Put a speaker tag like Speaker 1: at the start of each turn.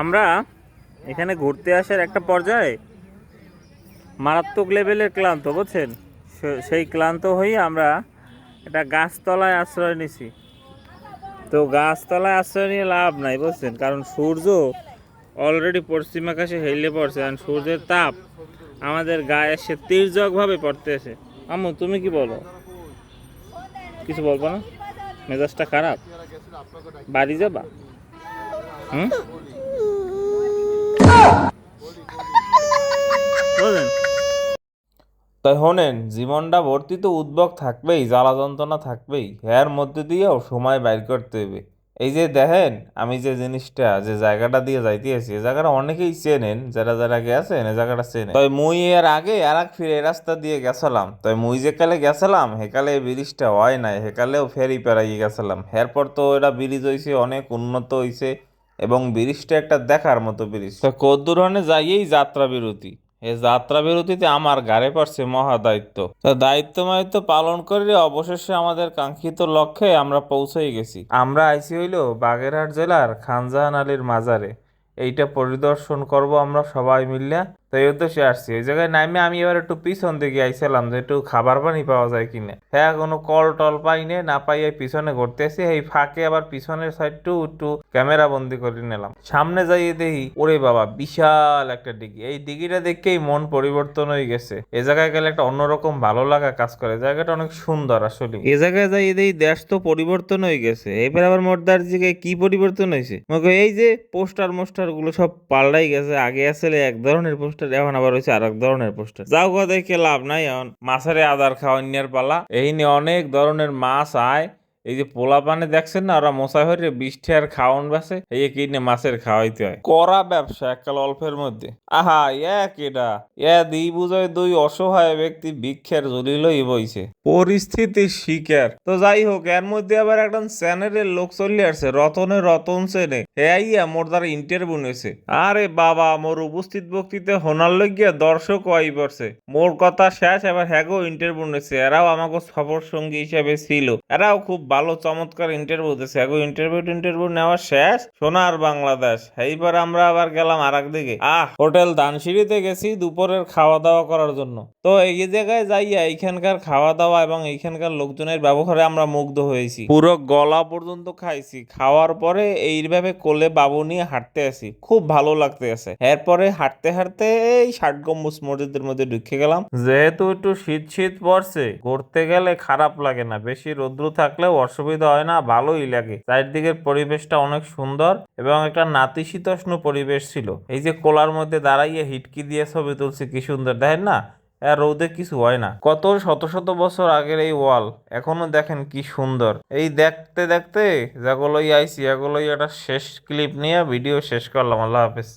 Speaker 1: আমরা এখানে ঘুরতে আসার একটা পর্যায়ে মারাত্মক লেভেলের ক্লান্ত, বুঝছেন? সেই ক্লান্ত হয়ে আমরা একটা গাছতলায় আশ্রয় নিছি। তো গাছতলায় আশ্রয় নিয়ে লাভ নাই, বুঝছেন? কারণ সূর্য অলরেডি পশ্চিম আকাশে হেলে পড়ছে কারণ সূর্যের তাপ আমাদের গায়ে এসে তীর্যকভাবে পড়তেছে। আম্মু, তুমি কি বলো? কিছু বলব না? মেজাজটা খারাপ? বাড়ি যাবা? হুম?
Speaker 2: তাই শোনেন জীবনটা ভর্তি তো উদ্ভব থাকবেই, জ্বালা যন্ত্রণা থাকবেই। এর মধ্যে দিয়েও সময় বাইর করতে হবে। এই যে দেখেন, আমি যে জিনিসটা, যে জায়গাটা দিয়ে যাইতে আছি এই জায়গাটা অনেকেই চেনেন, যারা যারা গেছেন এই জায়গাটা চেনেন। তাই মুই এর আগে আর এক ফিরে এই রাস্তা দিয়ে গেছিলাম। তাই মুই যে কালে গেছিলাম হেকালে এই ব্রিজটা হয় নাই হেকালেও ফেরি পেরাই গেছিলাম। এরপর তো এটা ব্রিজ হয়েছে অনেক উন্নত হয়েছে এবং ব্রিজটা একটা দেখার মতো ব্রিজ। তো কদ্দুর হনে যাইয়েই যাত্রা বিরতি এই যাত্রা বিরতিতে আমার গাড়ে পারছে মহা দায়িত্ব তো দায়িত্ব মায়িত্ব পালন করে অবশেষে আমাদের কাঙ্ক্ষিত লক্ষ্যে আমরা পৌঁছেই গেছি। আমরা আইসি হইল বাগেরহাট জেলার খানজাহান আলীর মাজারে। এইটা পরিদর্শন করব আমরা সবাই মিললে তো এই উদ্দেশ্যে আসছি। ওই জায়গায় নামে আমি এবার একটু পিছন দিকে আইছিলাম যে একটু খাবার পানি পাওয়া যায় কিনা। হ্যাঁ কোনো কল টল পাই নে, না পাই এই পিছনে আসি, এই ফাঁকে আবার পিছনের সাইডটু একটু ক্যামেরা বন্দি করে নিলাম। সামনে যাইয়ে দেখি, ওরে বাবা, বিশাল একটা ডিগি। এই ডিগিটা দেখেই মন পরিবর্তন হয়ে গেছে। এ জায়গায় গেলে একটা অন্যরকম ভালো লাগা কাজ করে। জায়গাটা অনেক সুন্দর আসলে। এ জায়গায় যাইয়ে দেখি দেশ তো পরিবর্তন হয়ে গেছে। এবার আবার মোটদার দিকে কি পরিবর্তন হয়েছে? এই যে পোস্টার মোস্টারগুলো সব পাল্টাই গেছে, আগে আসলে এক ধরনের পোস্টার এখন আবার হয়েছে আরেক ধরনের পোস্টার। যাও দেখে লাভ নাই এখন। মাছের আদার খাওয়া অন্যের পালা। এই নিয়ে অনেক ধরনের মাছ আয়। এই যে পোলা পানে দেখছেন না ওরা মশা হয়ে বৃষ্টি আর খাওয়ান বাসে এই কিনে মাছের খাওয়াইতে হয়। করা ব্যবসা এককাল অল্পের মধ্যে। আহা এক এটা এ দিই বুঝায় দুই অসহায় ব্যক্তি ভিক্ষের জলিলই বইছে। পরিস্থিতি শিকার। তো যাই হোক এর মধ্যে আবার একটা চ্যানেলের লোক চলে আসছে রতনে রতন সেনে। হে আইয়া মোর দ্বারা ইন্টারভিউ নেছে। আরে বাবা মোর উপস্থিত বক্তৃতা হোনার লইগিয়া দর্শক আই পড়ছে মোর কথা শেষ এবার হ্যাগো ইন্টারভিউ নেছে। এরাও আমাকে সফর সঙ্গী হিসাবে ছিল। এরাও খুব ভালো চমৎকার ইন্টারভিউ দিয়েছে হ্যাগো ইন্টারভিউ ইন্টারভিউ নেওয়া শেষ সোনার বাংলাদেশ। এইবার আমরা আবার গেলাম আর দিকে আহ, হোটেল দানসিঁড়িতে গেছি দুপুরের খাওয়া দাওয়া করার জন্য। তো এই জায়গায় যাইয়া এইখানকার খাওয়া দাওয়া এবং এইখানকার লোকজনের ব্যবহারে আমরা মুগ্ধ হয়েছি। পুরো গলা পর্যন্ত খাইছি। খাওয়ার পরে এইভাবে কোলে বাবু নিয়ে হাঁটতে আসি। খুব ভালো লাগতে আছে। এরপরে হাঁটতে হাঁটতে এই ষাট গম্বুজ মসজিদের মধ্যে ঢুকে গেলাম। যেহেতু একটু শীত শীত পড়ছে, ঘুরতে গেলে খারাপ লাগে না। বেশি রৌদ্র থাকলেও অসুবিধা হয় না, ভালোই লাগে। চারদিকের পরিবেশটা অনেক সুন্দর এবং একটা নাতিশীতোষ্ণ পরিবেশ ছিল। এই যে কোলার মধ্যে দাঁড়াইয়ে হিটকি দিয়ে ছবি তুলছি, কি সুন্দর, দেখেন না? রোদে কিছু হয় না। কত শত শত বছর আগের এই ওয়াল, এখনও দেখেন কি সুন্দর। এই দেখতে দেখতে, যেগুলোই আইসি এগুলোই একটা শেষ ক্লিপ নিয়ে ভিডিও শেষ করলাম। আল্লাহ হাফেজ।